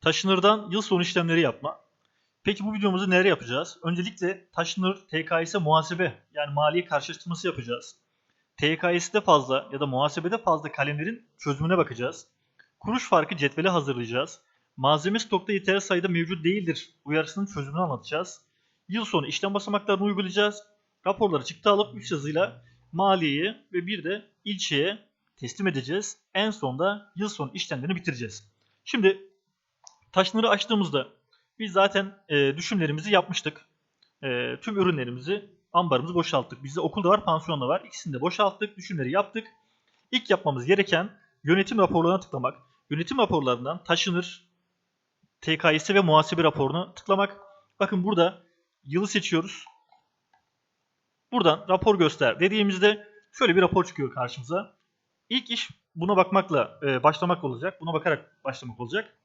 Taşınırdan yıl sonu işlemleri yapma. Peki bu videomuzu nereye yapacağız? Öncelikle taşınır TKS muhasebe yani maliye karşılaştırması yapacağız. TKS'de fazla ya da muhasebede fazla kalemlerin çözümüne bakacağız. Kuruş farkı cetveli hazırlayacağız. Malzeme stokta yeterli sayıda mevcut değildir uyarısının çözümünü anlatacağız. Yıl sonu işlem basamaklarını uygulayacağız. Raporları çıktı alıp 3 yazıyla maliyeye ve bir de ilçeye teslim edeceğiz. En sonda yıl sonu işlemlerini bitireceğiz. Şimdi taşınırı açtığımızda biz zaten e, düşümlerimizi yapmıştık. E, tüm ürünlerimizi, ambarımızı boşalttık. Bizde okulda var, pansiyonda var. İkisini de boşalttık, düşümleri yaptık. İlk yapmamız gereken yönetim raporlarına tıklamak. Yönetim raporlarından taşınır, TKS ve muhasebe raporunu tıklamak. Bakın burada yılı seçiyoruz. Buradan rapor göster dediğimizde şöyle bir rapor çıkıyor karşımıza. İlk iş buna bakmakla e, başlamak olacak. Buna bakarak başlamak olacak.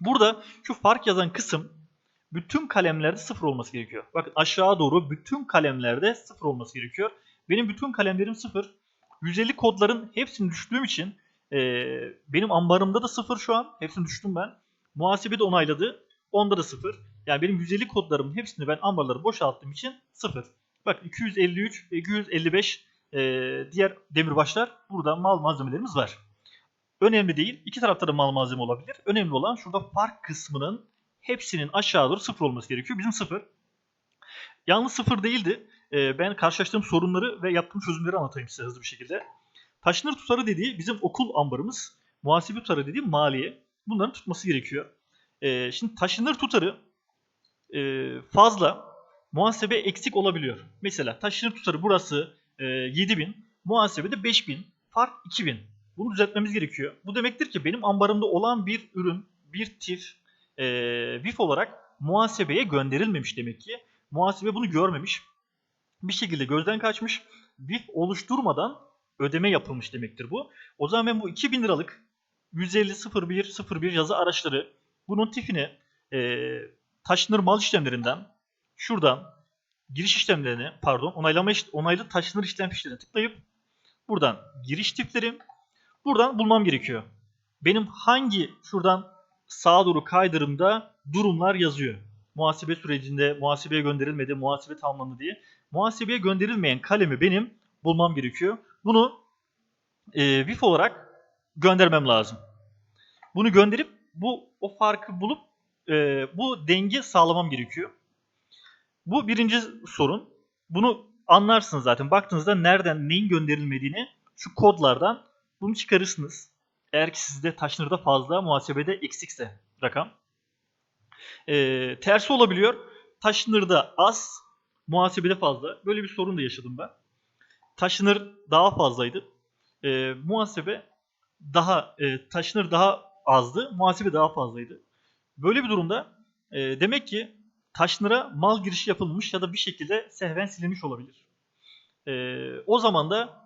Burada şu fark yazan kısım bütün kalemlerde sıfır olması gerekiyor. Bakın aşağı doğru bütün kalemlerde sıfır olması gerekiyor. Benim bütün kalemlerim sıfır. 150 kodların hepsini düştüğüm için e, benim ambarımda da sıfır şu an. Hepsini düştüm ben. Muhasebe de onayladı. Onda da sıfır. Yani benim 150 kodlarımın hepsini ben ambarları boşalttığım için sıfır. Bak 253 ve 255 e, diğer demirbaşlar burada mal malzemelerimiz var. Önemli değil. İki tarafta da mal malzeme olabilir. Önemli olan şurada fark kısmının hepsinin aşağı doğru sıfır olması gerekiyor. Bizim sıfır. Yalnız sıfır değildi. E, ben karşılaştığım sorunları ve yaptığım çözümleri anlatayım size hızlı bir şekilde. Taşınır tutarı dediği bizim okul ambarımız. Muhasebe tutarı dediği maliye. Bunların tutması gerekiyor. E, şimdi taşınır tutarı e, fazla muhasebe eksik olabiliyor. Mesela taşınır tutarı burası e, 7000, muhasebede 5000, fark 2000. Bunu düzeltmemiz gerekiyor. Bu demektir ki benim ambarımda olan bir ürün, bir tif, e, VIF olarak muhasebeye gönderilmemiş demek ki. Muhasebe bunu görmemiş. Bir şekilde gözden kaçmış. VIF oluşturmadan ödeme yapılmış demektir bu. O zaman ben bu 2000 liralık 150 01 01 yazı araçları bunun tifini e, taşınır mal işlemlerinden şuradan giriş işlemlerini pardon onaylama onaylı taşınır işlem fişlerine tıklayıp buradan giriş tipleri buradan bulmam gerekiyor. Benim hangi şuradan sağa doğru kaydırımda durumlar yazıyor. Muhasebe sürecinde muhasebeye gönderilmedi, muhasebe tamamlandı diye. Muhasebeye gönderilmeyen kalemi benim bulmam gerekiyor. Bunu e, VIF olarak göndermem lazım. Bunu gönderip bu o farkı bulup e, bu denge sağlamam gerekiyor. Bu birinci sorun. Bunu anlarsınız zaten. Baktığınızda nereden neyin gönderilmediğini şu kodlardan bunu çıkarırsınız. Eğer ki sizde taşınırda fazla, muhasebede eksikse rakam. Ee, tersi olabiliyor. Taşınırda az, muhasebede fazla. Böyle bir sorun da yaşadım ben. Taşınır daha fazlaydı. Ee, muhasebe daha, e, taşınır daha azdı, muhasebe daha fazlaydı. Böyle bir durumda e, demek ki taşnıra mal girişi yapılmış ya da bir şekilde sehven silinmiş olabilir. Ee, o zaman da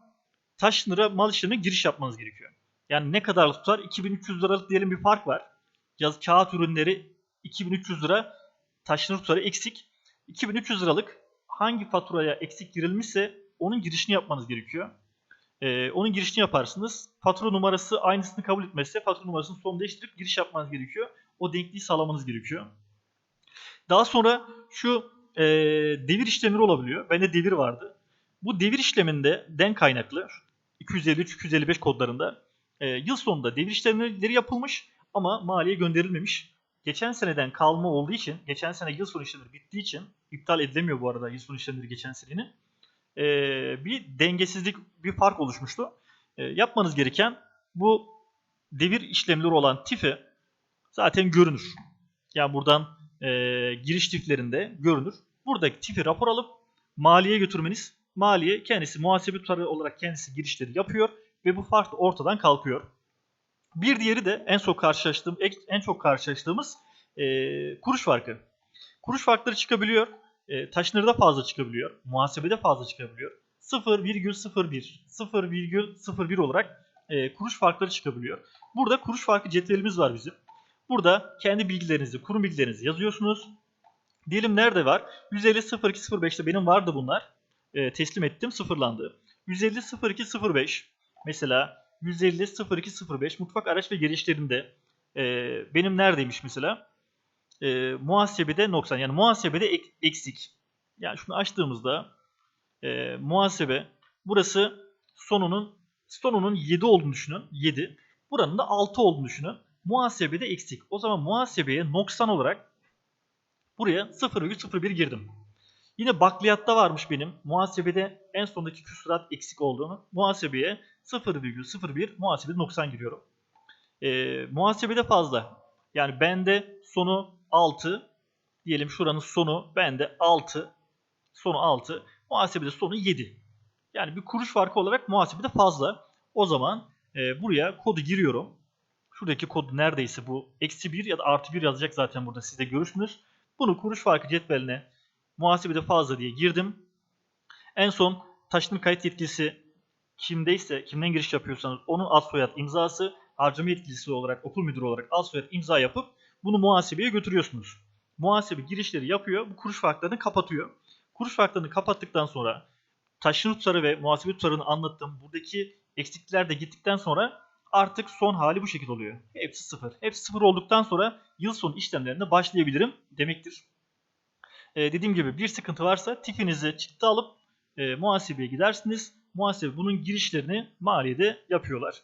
taşnıra mal işlemine giriş yapmanız gerekiyor. Yani ne kadar tutar? 2300 liralık diyelim bir fark var. Yaz kağıt ürünleri 2300 lira, taşnır tutarı eksik. 2300 liralık hangi faturaya eksik girilmişse onun girişini yapmanız gerekiyor. Ee, onun girişini yaparsınız. Fatura numarası aynısını kabul etmezse fatura numarasını son değiştirip giriş yapmanız gerekiyor. O denkliği sağlamanız gerekiyor. Daha sonra şu e, devir işlemleri olabiliyor. Bende devir vardı. Bu devir işleminde den kaynaklı 253-255 kodlarında e, yıl sonunda devir işlemleri yapılmış ama maliye gönderilmemiş. Geçen seneden kalma olduğu için, geçen sene yıl sonu işlemleri bittiği için iptal edilemiyor bu arada yıl sonu işlemleri geçen senenin. E, bir dengesizlik, bir fark oluşmuştu. E, yapmanız gereken bu devir işlemleri olan TIF'e zaten görünür. Yani buradan e, giriş tiflerinde görünür. Buradaki tifi rapor alıp maliye götürmeniz. Maliye kendisi muhasebe tutarı olarak kendisi girişleri yapıyor ve bu fark da ortadan kalkıyor. Bir diğeri de en çok karşılaştığım en çok karşılaştığımız e, kuruş farkı. Kuruş farkları çıkabiliyor. E, taşınırda fazla çıkabiliyor. Muhasebede fazla çıkabiliyor. 0,01 0,01 olarak e, kuruş farkları çıkabiliyor. Burada kuruş farkı cetvelimiz var bizim. Burada kendi bilgilerinizi, kurum bilgilerinizi yazıyorsunuz. Diyelim nerede var? 150 0205'te benim vardı bunlar. E, teslim ettim, sıfırlandı. 150 0205 mesela 150 0205 mutfak araç ve girişlerinde e, benim neredeymiş mesela? E, muhasebede noksan yani muhasebede ek- eksik. Yani şunu açtığımızda e, muhasebe burası sonunun sonunun 7 olduğunu düşünün. 7. Buranın da 6 olduğunu düşünün. Muhasebede eksik. O zaman muhasebeye noksan olarak buraya 0,01 girdim. Yine bakliyatta varmış benim. Muhasebede en sondaki küsurat eksik olduğunu. Muhasebeye 0,01 muhasebede noksan giriyorum. Ee, muhasebede fazla. Yani bende sonu 6. Diyelim şuranın sonu bende 6. Sonu 6. Muhasebede sonu 7. Yani bir kuruş farkı olarak muhasebede fazla. O zaman e, buraya kodu giriyorum. Şuradaki kod neredeyse bu eksi 1 ya da artı 1 yazacak zaten burada siz de görürsünüz. Bunu kuruş farkı cetveline muhasebede fazla diye girdim. En son taşınır kayıt yetkilisi kimdeyse, kimden giriş yapıyorsanız onun ad soyad imzası, harcama yetkilisi olarak, okul müdürü olarak ad soyad imza yapıp bunu muhasebeye götürüyorsunuz. Muhasebe girişleri yapıyor, bu kuruş farklarını kapatıyor. Kuruş farklarını kapattıktan sonra taşınır tutarı ve muhasebe tutarını anlattım. Buradaki eksikler de gittikten sonra artık son hali bu şekilde oluyor. Hepsi sıfır. Hepsi sıfır olduktan sonra yıl sonu işlemlerine başlayabilirim demektir. Ee, dediğim gibi bir sıkıntı varsa tipinizi çıktı alıp e, muhasebeye gidersiniz. Muhasebe bunun girişlerini maliyede yapıyorlar.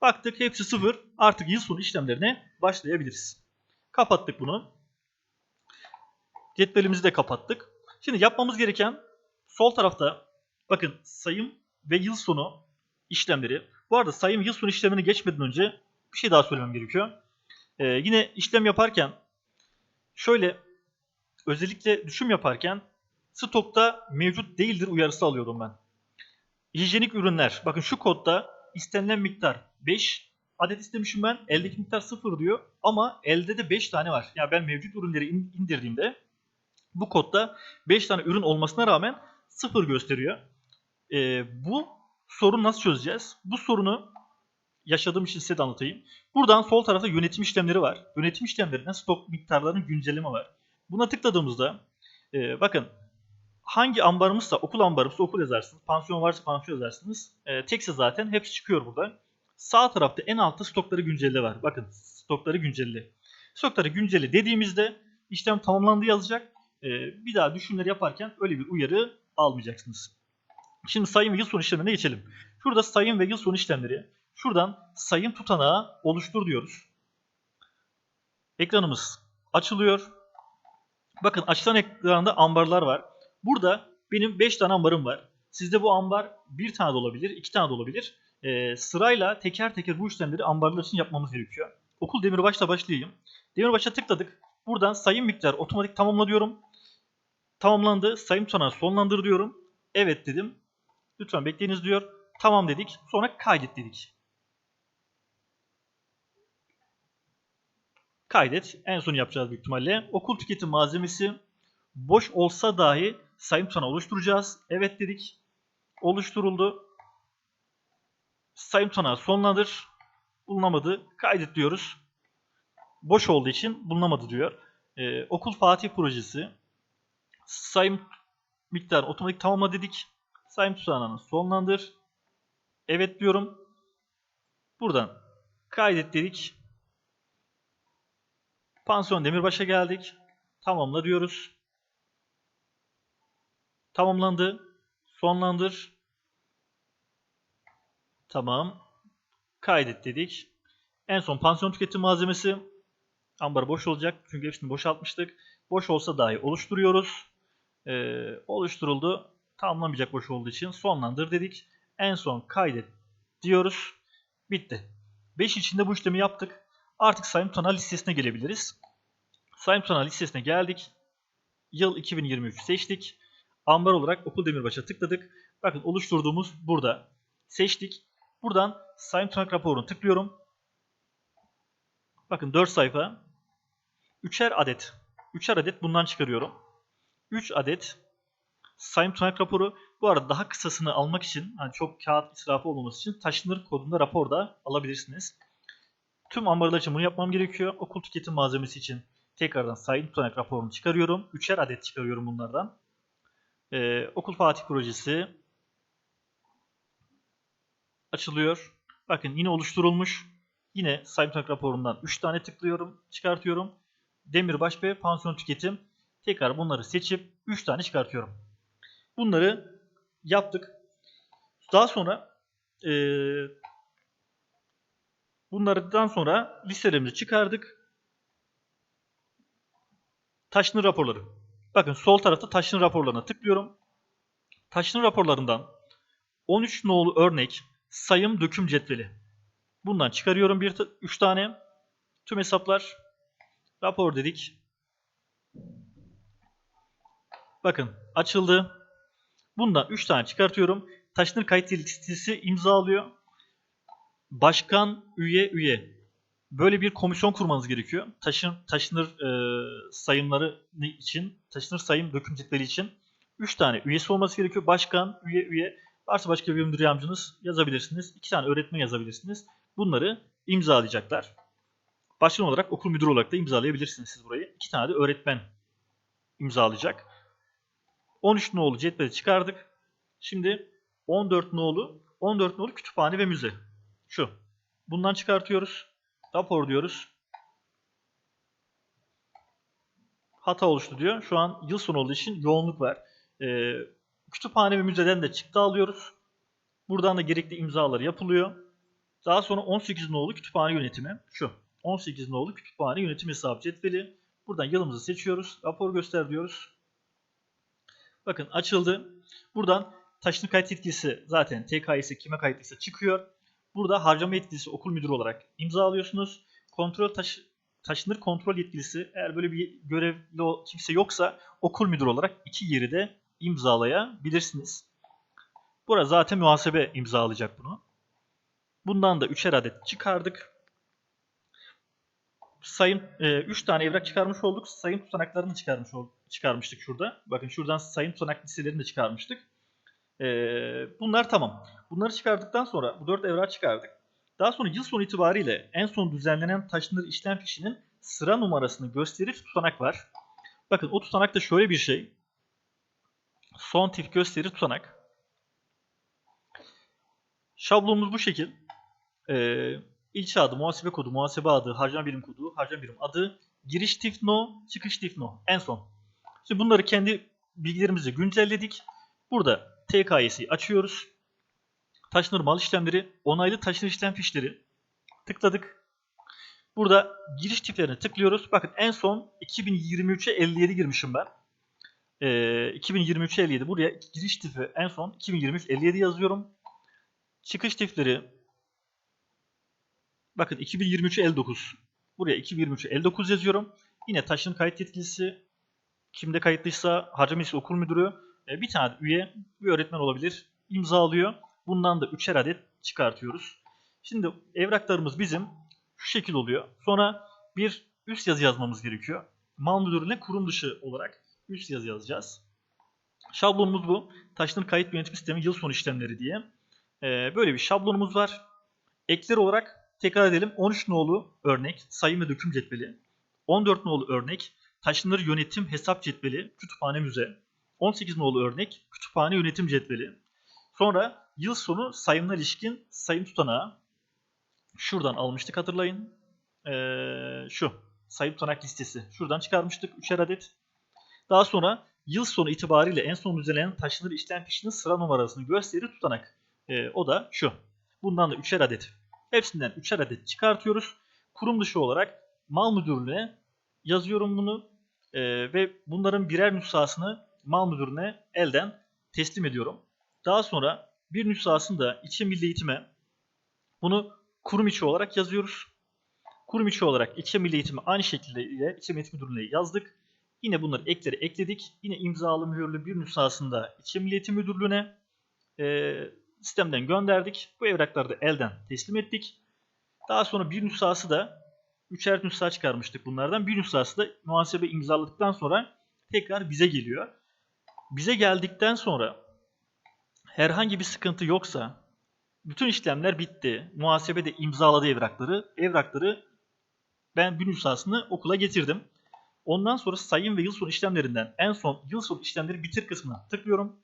Baktık hepsi sıfır. Artık yıl sonu işlemlerine başlayabiliriz. Kapattık bunu. Cetvelimizi de kapattık. Şimdi yapmamız gereken sol tarafta bakın sayım ve yıl sonu işlemleri. Bu arada sayım yıl sonu işlemini geçmeden önce bir şey daha söylemem gerekiyor. Ee, yine işlem yaparken şöyle özellikle düşüm yaparken stokta mevcut değildir uyarısı alıyordum ben. Hijyenik ürünler. Bakın şu kodda istenilen miktar 5 adet istemişim ben. Eldeki miktar 0 diyor. Ama elde de 5 tane var. Yani ben mevcut ürünleri in- indirdiğimde bu kodda 5 tane ürün olmasına rağmen 0 gösteriyor. Ee, bu sorunu nasıl çözeceğiz? Bu sorunu yaşadığım için size de anlatayım. Buradan sol tarafta yönetim işlemleri var. Yönetim işlemlerinden stok miktarlarının güncelleme var. Buna tıkladığımızda e, bakın hangi ambarımızsa okul ambarımızsa okul yazarsınız. Pansiyon varsa pansiyon yazarsınız. E, tekse zaten hepsi çıkıyor burada. Sağ tarafta en altta stokları güncelle var. Bakın stokları güncelle. Stokları güncelle dediğimizde işlem tamamlandı yazacak. E, bir daha düşümleri yaparken öyle bir uyarı almayacaksınız. Şimdi sayım ve yıl sonu işlemine geçelim. Şurada sayım ve yıl sonu işlemleri. Şuradan sayım tutanağı oluştur diyoruz. Ekranımız açılıyor. Bakın açılan ekranda ambarlar var. Burada benim 5 tane ambarım var. Sizde bu ambar 1 tane de olabilir, 2 tane de olabilir. Ee, sırayla teker teker bu işlemleri ambarlar için yapmamız gerekiyor. Okul demirbaşla başlayayım. Demirbaş'a tıkladık. Buradan sayım miktar otomatik tamamla diyorum. Tamamlandı. Sayım tutanağı sonlandır diyorum. Evet dedim. Lütfen bekleyiniz diyor. Tamam dedik. Sonra kaydet dedik. Kaydet. En son yapacağız büyük ihtimalle. Okul tüketim malzemesi boş olsa dahi sayım tutanağı oluşturacağız. Evet dedik. Oluşturuldu. Sayım tutanağı sonlandır. Bulunamadı. Kaydet diyoruz. Boş olduğu için bulunamadı diyor. Ee, okul Fatih projesi. Sayım miktarı otomatik tamamla dedik. Sayım tutanağını sonlandır. Evet diyorum. Buradan kaydet dedik. Pansiyon Demirbaş'a geldik. Tamamla diyoruz. Tamamlandı. Sonlandır. Tamam. Kaydet dedik. En son pansiyon tüketim malzemesi. Ambar boş olacak. Çünkü hepsini boşaltmıştık. Boş olsa dahi oluşturuyoruz. Ee, oluşturuldu. Tamamlamayacak boş olduğu için sonlandır dedik. En son kaydet diyoruz. Bitti. 5 içinde bu işlemi yaptık. Artık sayım tutanağı listesine gelebiliriz. Sayım tutanağı listesine geldik. Yıl 2023 seçtik. Ambar olarak okul demirbaşa tıkladık. Bakın oluşturduğumuz burada. Seçtik. Buradan sayım tutanak raporunu tıklıyorum. Bakın 4 sayfa. 3'er adet. 3'er adet bundan çıkarıyorum. 3 adet sayım tutanak raporu. Bu arada daha kısasını almak için, yani çok kağıt israfı olmaması için taşınır kodunda rapor da alabilirsiniz. Tüm ambarlar için bunu yapmam gerekiyor. Okul tüketim malzemesi için tekrardan sayım tutanak raporunu çıkarıyorum. 3'er adet çıkarıyorum bunlardan. Ee, Okul Fatih projesi açılıyor. Bakın yine oluşturulmuş. Yine sayım tutanak raporundan 3 tane tıklıyorum, çıkartıyorum. Demirbaş ve pansiyon tüketim. Tekrar bunları seçip 3 tane çıkartıyorum. Bunları yaptık. Daha sonra eee bunlardan sonra listelerimizi çıkardık. Taşınır raporları. Bakın sol tarafta taşınır raporlarına tıklıyorum. Taşınır raporlarından 13 nolu örnek sayım döküm cetveli. Bundan çıkarıyorum bir 3 tane. Tüm hesaplar rapor dedik. Bakın açıldı. Bundan 3 tane çıkartıyorum. Taşınır kayıt listesi imzalıyor. Başkan, üye, üye. Böyle bir komisyon kurmanız gerekiyor. Taşın, taşınır e, sayımları için, taşınır sayım döküm için 3 tane üyesi olması gerekiyor. Başkan, üye, üye. Varsa başka bir müdür yardımcınız yazabilirsiniz. 2 tane öğretmen yazabilirsiniz. Bunları imzalayacaklar. Başkan olarak okul müdürü olarak da imzalayabilirsiniz siz burayı. 2 tane de öğretmen imzalayacak. 13 nolu cetveli çıkardık. Şimdi 14 nolu 14 nolu kütüphane ve müze. Şu. Bundan çıkartıyoruz. Rapor diyoruz. Hata oluştu diyor. Şu an yıl sonu olduğu için yoğunluk var. Ee, kütüphane ve müzeden de çıktı alıyoruz. Buradan da gerekli imzalar yapılıyor. Daha sonra 18 nolu kütüphane yönetimi. Şu. 18 nolu kütüphane yönetim hesabı cetveli. Buradan yılımızı seçiyoruz. Rapor göster diyoruz. Bakın açıldı. Buradan taşınır kayıt yetkisi zaten TKS kime kayıtlıysa çıkıyor. Burada harcama yetkilisi okul müdürü olarak imzalıyorsunuz. Kontrol taşı, taşınır kontrol yetkilisi eğer böyle bir görevli kimse yoksa okul müdürü olarak iki yeri de imzalayabilirsiniz. Burada zaten muhasebe imzalayacak bunu. Bundan da üçer adet çıkardık. Sayım 3 tane evrak çıkarmış olduk. Sayım tutanaklarını çıkarmış çıkarmıştık şurada. Bakın şuradan sayım tutanak listelerini de çıkarmıştık. E, bunlar tamam. Bunları çıkardıktan sonra bu 4 evrağı çıkardık. Daha sonra yıl sonu itibariyle en son düzenlenen taşınır işlem fişinin sıra numarasını gösterir tutanak var. Bakın o tutanak da şöyle bir şey. Son tip gösteri tutanak. Şablonumuz bu şekil. Ee, ilçe adı, muhasebe kodu, muhasebe adı, harcama birim kodu, harcama birim adı, giriş tip no, çıkış tip no en son. Şimdi bunları kendi bilgilerimizi güncelledik. Burada TKS'yi açıyoruz. Taşınır mal işlemleri, onaylı taşınır işlem fişleri tıkladık. Burada giriş tiplerine tıklıyoruz. Bakın en son 2023'e 57 girmişim ben. Ee, 2023'e 57 buraya giriş tipi en son 2023 57 yazıyorum. Çıkış tipleri bakın 2023'e 59. Buraya 2023'e 59 yazıyorum. Yine taşınır kayıt yetkilisi kimde kayıtlıysa harcama listesi okul müdürü bir tane üye bir öğretmen olabilir. imzalıyor. Bundan da üçer adet çıkartıyoruz. Şimdi evraklarımız bizim şu şekil oluyor. Sonra bir üst yazı yazmamız gerekiyor. Mal müdürüne kurum dışı olarak üst yazı yazacağız. Şablonumuz bu. Taşınır kayıt yönetim sistemi yıl sonu işlemleri diye. Ee, böyle bir şablonumuz var. Ekler olarak tekrar edelim. 13 nolu örnek sayım ve döküm cetveli. 14 nolu örnek taşınır yönetim hesap cetveli kütüphane müze. 18 nolu örnek kütüphane yönetim cetveli. Sonra yıl sonu sayımına ilişkin sayım tutanağı. Şuradan almıştık hatırlayın. Ee, şu sayım tutanak listesi. Şuradan çıkarmıştık 3'er adet. Daha sonra yıl sonu itibariyle en son düzenlenen taşınır işlem fişinin sıra numarasını gösterir tutanak. Ee, o da şu. Bundan da 3'er adet. Hepsinden 3'er adet çıkartıyoruz. Kurum dışı olarak mal müdürlüğüne yazıyorum bunu. Ee, ve bunların birer nüshasını mal müdürüne elden teslim ediyorum. Daha sonra bir nüshasını da İçi Milli Eğitim'e bunu kurum içi olarak yazıyoruz. Kurum içi olarak İçi Milli Eğitim'e aynı şekilde ile İçi Milli Eğitim Müdürlüğü'ne yazdık. Yine bunları ekleri ekledik. Yine imzalı mühürlü bir nüshasını da İçi Milli Eğitim Müdürlüğü'ne e, sistemden gönderdik. Bu evrakları da elden teslim ettik. Daha sonra bir nüshası da üçer nüsha çıkarmıştık bunlardan. Bir nüshası da muhasebe imzaladıktan sonra tekrar bize geliyor. Bize geldikten sonra herhangi bir sıkıntı yoksa bütün işlemler bitti. Muhasebe de imzaladı evrakları. Evrakları ben bir nüshasını okula getirdim. Ondan sonra sayım ve yıl sonu işlemlerinden en son yıl sonu işlemleri bitir kısmına tıklıyorum.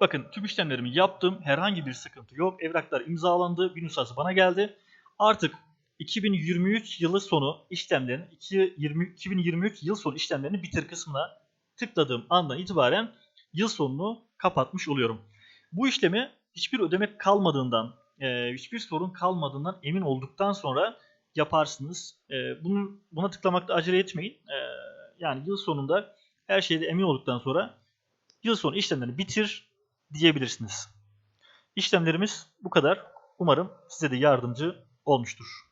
Bakın tüm işlemlerimi yaptım. Herhangi bir sıkıntı yok. Evraklar imzalandı. Bir nüshası bana geldi. Artık 2023 yılı sonu işlemlerin 2020 2023 yıl sonu işlemlerini bitir kısmına tıkladığım andan itibaren yıl sonunu kapatmış oluyorum. Bu işlemi hiçbir ödeme kalmadığından, e, hiçbir sorun kalmadığından emin olduktan sonra yaparsınız. E, bunu, buna tıklamakta acele etmeyin. E, yani yıl sonunda her şeyde emin olduktan sonra yıl sonu işlemlerini bitir diyebilirsiniz. İşlemlerimiz bu kadar. Umarım size de yardımcı olmuştur.